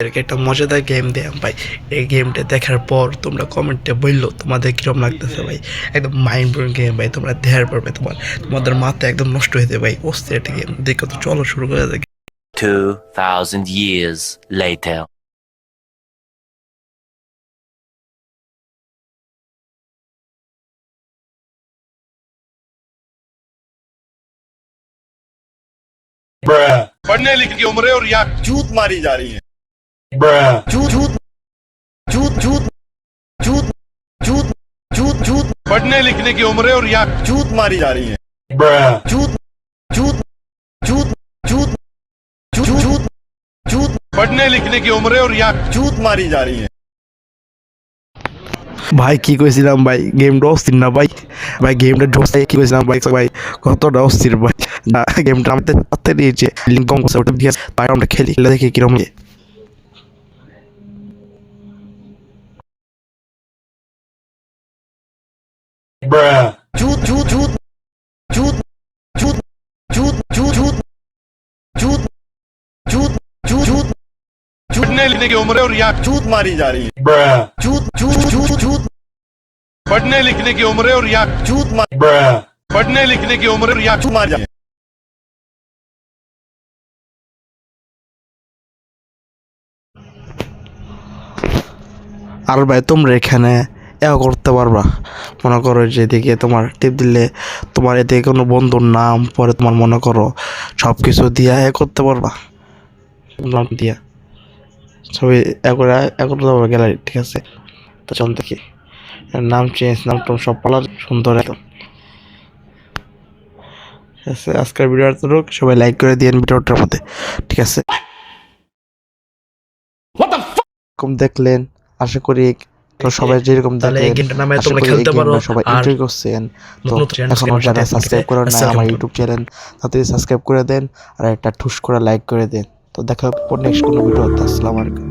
এরকম একটা মজাদার গেম দিলাম ভাই এই গেমটা দেখার পর তোমরা কমেন্টে বললো তোমাদের কিরম লাগতেছে ভাই একদম মাইন্ড ব্লোয়িং গেম ভাই তোমরা দেখার পারবে তোমার তোমাদের মাথা একদম নষ্ট হয়ে যাবে ভাই অস্থির একটা গেম দেখো তো চলো শুরু করে যাক 2,000 years later. पढ़ने लिखने की उम्र है और यहाँ चूत मारी जा रही है पढ़ने लिखने की उम्र है और यहाँ चूत मारी जा रही है चूत चूत चूत चूत चूत चूत चूत पढ़ने लिखने की उम्र है और यहाँ चूत मारी जा रही है ভাই কি কইছিলাম ভাই গেমটা অস্থির না ভাই ভাই গেমটা ঢোসে কি কইছিলাম ভাই ভাই কতটা অস্থির ভাই না, গেমটা আমাদের হাতে দিয়েছে লিঙ্ক কম করছে ওটা দিয়ে তাই আমরা খেলি খেলে দেখি কিরম লাগে। चूत चूत चूत चूत चूत चूत चूत चूत चूत चूत चूत चूत पढ़ने लिखने की उम्र है और यहाँ चूत मारी जा रही है चूत चूत चूत चूत पढ़ने लिखने की उम्र है और यहाँ चूत मार पढ़ने लिखने की उम्र है और यहाँ चूत मारी जा रही है আর ভাই তোমরা এখানে এ করতে পারবা। মনে করো যে এদিকে তোমার টিপ দিলে তোমার এদিকে কোনো বন্ধুর নাম পরে তোমার মনে করো সব কিছু দিয়া এ করতে পারবা। নাম দিয়া। ছবি এ করে এ গ্যালারি ঠিক আছে? তো চল দেখি। নাম চেঞ্জ নাম টাম সব পালার সুন্দর একদম। ঠিক আছে আজকের ভিডিও এতটুকু। সবাই লাইক করে দিয়েন ভিডিওটার মধ্যে ঠিক আছে? দেখলেন আশা করি তো সবাই যেরকম তাহলে এই গেমটার নামে তোমরা খেলতে পারো গেমটা সবাই এনজয় করছেন। তো এখনও যারা সাবস্ক্রাইব করেন না আমার ইউটিউব চ্যানেল তাড়াতাড়ি সাবস্ক্রাইব করে দেন আর একটা ঠুস করে লাইক করে দেন। তো দেখা হবে নেক্সট কোনো ভিডিওতে আসসালামু আলাইকুম।